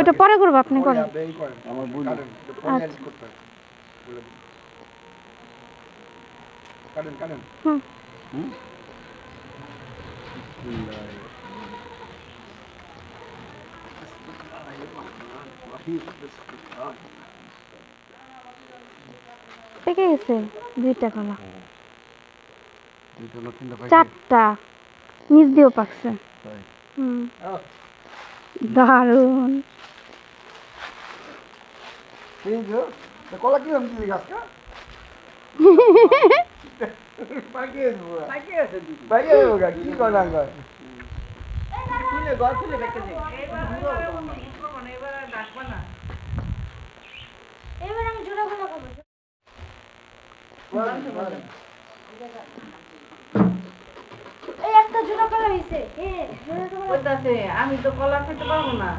ওটা পরে করব আপনি করেন। আচ্ছা। গেছে দুইটা কলা। না তিনটা চারটা। নিচ দিয়েও পাকছে। কলা কি দিলি গাছটা? কি গাছ এবার আমি জোড়া কলা কইতাছে আমি তো কলা খেতে পারব না।